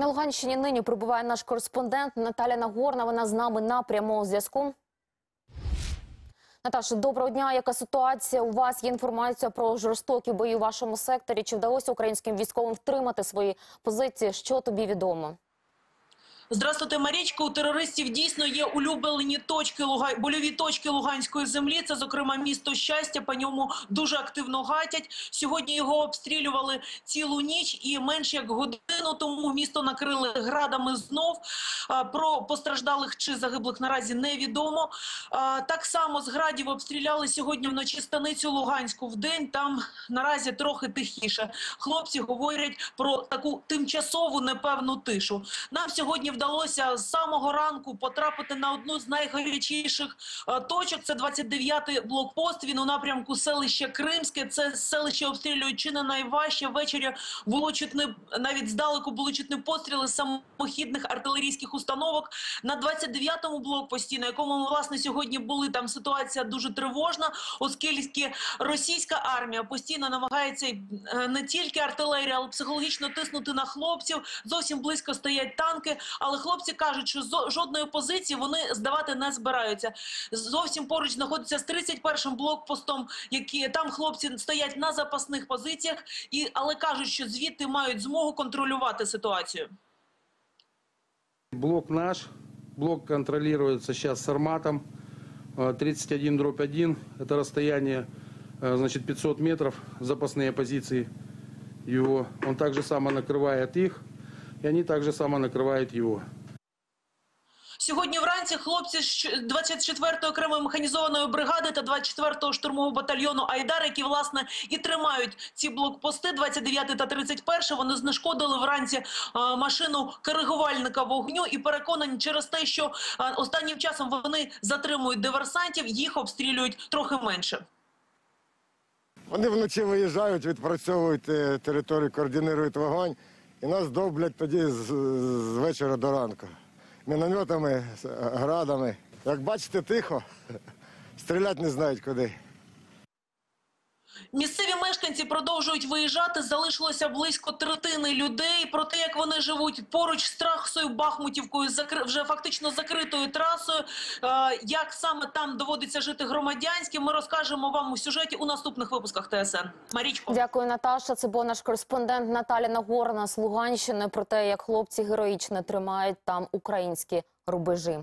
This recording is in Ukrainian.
На Луганщині нині прибуває наш кореспондент Наталя Нагорна. Вона з нами на прямому зв'язку. Наташа, доброго дня. Яка ситуація? У вас є інформація про жорстокі бої у вашому секторі? Чи вдалося українським військовим втримати свої позиції? Що тобі відомо? Здравствуйте, Марічко. У терористів дійсно є улюблені точки Луга... больові точки Луганської землі. Це, зокрема, місто щастя. По ньому дуже активно гатять. Сьогодні його обстрілювали цілу ніч, і менш як годину тому місто накрили градами знов. Про постраждалих чи загиблих наразі невідомо. Так само з градів обстріляли сьогодні вночі станицю Луганську. В день там наразі трохи тихіше. Хлопці говорять про таку тимчасову непевну тишу. Нам сьогодні вдалося з самого ранку потрапити на одну з найгарячіших е, точок. Це 29-й блокпост. Він у напрямку селища Кримське. Це селище обстрілюють чи не найважче. Ввечері було чутне, навіть здалеку було чутне постріли самохідних артилерійських установок. На 29-му блокпості, на якому ми власне сьогодні були, там ситуація дуже тривожна, оскільки російська армія постійно намагається е, не тільки артилерія, але психологічно тиснути на хлопців. Зовсім близько стоять танки Але хлопці кажуть, що зо- жодної позиції вони здавати не збираються. Зовсім поруч знаходиться з 31-м блокпостом, які там хлопці стоять на запасних позиціях, і але кажуть, що звідти мають змогу контролювати ситуацію. Блок наш, блок контролируется сейчас Сарматом, э, 31 дробь 1, это расстояние, э, значит, 500 метров, запасные позиции его. Он также само накрывает их, и они также само накрывают его. Сьогодні вранці хлопці з 24-ї окремої механізованої бригади та 24-го штурмового батальйону Айдар, які власне і тримають ці блокпости 29 та 31, вони знешкодили вранці е, машину коригувальника вогню і переконані через те, що е, останнім часом вони затримують диверсантів, їх обстрілюють трохи менше. Вони вночі виїжджають, відпрацьовують е, територію, координують вогонь і нас довблять тоді з, з вечора до ранку. Мінометами, градами. Як бачите, тихо, стріляти не знають куди. Місцеві мешканці продовжують виїжджати. Залишилося близько третини людей. Про те, як вони живуть поруч з Трахсою, Бахмутівкою, вже фактично закритою трасою. Е, як саме там доводиться жити громадянським, ми розкажемо вам у сюжеті у наступних випусках ТСН. Марічко. Дякую, Наташа. Це був наш кореспондент Наталя Нагорна з Луганщини про те, як хлопці героїчно тримають там українські рубежі.